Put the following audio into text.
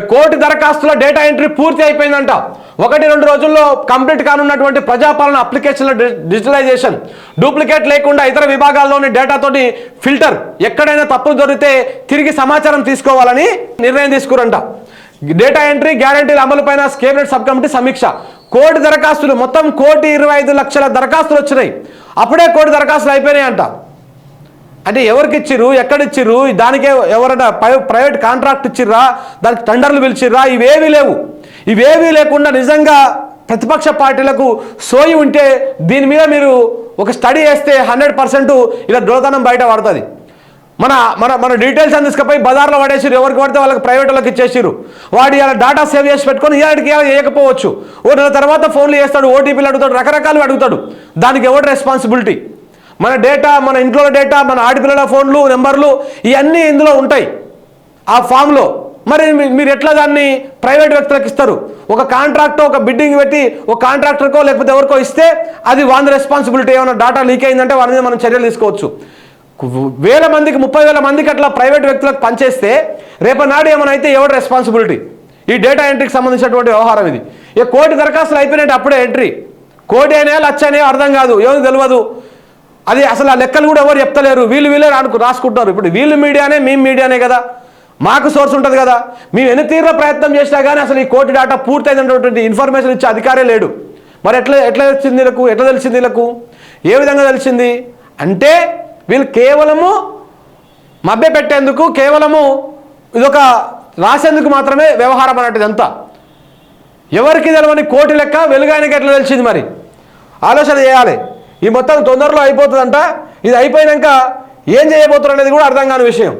Court దరఖాస్తుల data entry పూర్తి అయిపోయిందంట. ఒకటి రెండు రోజుల్లో కంప్లీట్ కానున్నటువంటి ప్రజాపాలన అప్లికేషన్ల డి- డిజిటలైజేషన్. డూప్లికేట్ లేకుండా ఇతర విభాగాల్లోని డేటాతోటి ఫిల్టర్ ఎక్కడైనా తప్పులు దొరికితే తిరిగి సమాచారం తీసుకోవాలని నిర్ణయం తీసుకురంట. డేటా ఎంట్రీ గ్యారంటీల అమలుపైన కేబినెట్ సబ్ కమిటీ సమీక్ష. కోటి దరఖాస్తులు మొత్తం కోటి ఇరవై ఐదు లక్షల దరఖాస్తులు వచ్చినాయి. అప్పుడే కోటి దరఖాస్తులు అయిపోయినాయి అంట అంటే ఎవరికి ఇచ్చిర్రు ఎక్కడ ఇచ్చిర్రు దానికే ఎవరైనా ప్రై- ప్రైవేట్ కాంట్రాక్ట్ ఇచ్చిర్రా దానికి టెండర్లు పిలిచిర్రా ఇవేవీ లేవు. ఇవేవీ లేకుండా నిజంగా ప్రతిపక్ష పార్టీలకు సోయి ఉంటే దీని మీద మీరు ఒక స్టడీ వేస్తే హండ్రెడ్ పర్సెంట్ ఇలా దొరతనం బయట పడుతుంది. మన మన మన డీటెయిల్స్ అని తీసుకుపోయి బజార్లో పడేసారు ఎవరికి పడితే వాళ్ళకి ప్రైవేట్ వాళ్ళకి ఇచ్చేసిరు వాడు ఇలా డేటా సేవ్ చేసి పెట్టుకొని ఇలాంటికి ఇలా వేయకపోవచ్చు ఓ నెల తర్వాత ఫోన్లు చేస్తాడు ఓటీపీలు అడుగుతాడు రకరకాలు అడుగుతాడు. దానికి ఎవరు రెస్పాన్సిబిలిటీ మన డేటా మన ఇంట్లో డేటా మన ఆడపిల్లల ఫోన్లు నెంబర్లు ఇవన్నీ ఇందులో ఉంటాయి. ఆ ఫామ్లో. మరి మీరు ఎట్లా దాన్ని ప్రైవేట్ వ్యక్తులకు ఇస్తారు? ఒక కాంట్రాక్ట్ ఒక బిడ్డింగ్ పెట్టి ఒక కాంట్రాక్టర్కో లేకపోతే ఎవరికో ఇస్తే అది వాళ్ళ రెస్పాన్సిబిలిటీ ఏమైనా డేటా లీక్ అయిందంటే వాళ్ళ మీద మనం చర్యలు తీసుకోవచ్చు. వేల మందికి ముప్పై వేల మందికి అట్లా ప్రైవేట్ వ్యక్తులకు పనిచేస్తే రేపనాడు ఏమైనా అయితే ఎవరి రెస్పాన్సిబిలిటీ ఈ డేటా ఎంట్రీకి సంబంధించినటువంటి వ్యవహారం ఇది. ఇక కోటి దరఖాస్తులు అయిపోయినట్టు అప్పుడే ఎంట్రీ కోటి అయినా లచ్చ అర్థం కాదు. ఎవరికి తెలియదు అది అసలు ఆ లెక్కలు కూడా ఎవరు చెప్తలేరు. వీళ్ళు వీళ్ళే రానుకు రాసుకుంటారు ఇప్పుడు వీళ్ళు మీడియానే మేము మీడియానే కదా. మాకు సోర్స్ ఉంటుంది కదా. మేము ఎన్ని తీవ్ర ప్రయత్నం చేసినా కానీ అసలు ఈ కోటి డేటా పూర్తయినటువంటి ఇన్ఫర్మేషన్ ఇచ్చే అధికారే లేడు. మరి ఎట్లా ఎట్లా తెలిసింది వీళ్ళకు? ఎట్లా తెలిసింది వీళ్ళకు? ఏ విధంగా తెలిసింది? అంటే వీళ్ళు కేవలము మభ్య పెట్టేందుకు కేవలము ఇదొక రాసేందుకు మాత్రమే వ్యవహారం అన్నట్టు అంతా ఎవరికి తెలవని కోటి లెక్క వెలుగాయనకి ఎట్లా తెలిసింది మరి? ఆలోచన చేయాలి. ఈ మొత్తం తొందరలో అయిపోతుందంట. ఇది అయిపోయినాక ఏం చేయబోతున్నారు అనేది కూడా అర్థం కాని విషయం.